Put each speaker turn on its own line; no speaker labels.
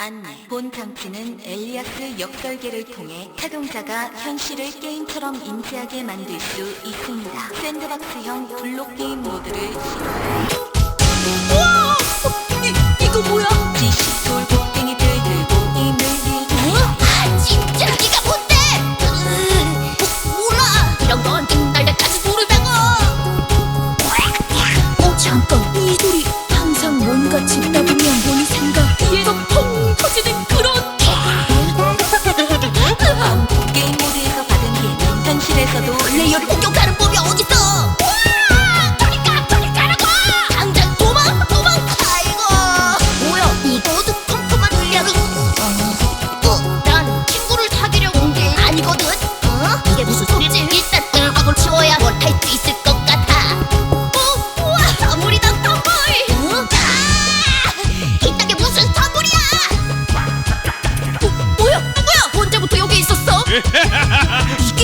안내. 본 장치는 엘리아스 역설계를 통해 타동자가 현실을 게임처럼 인지하게 만들 수 있습니다. 샌드박스형 블록 게임 모드를 시도해.
와! 이, 이거 뭐야?
집답이 Let's go.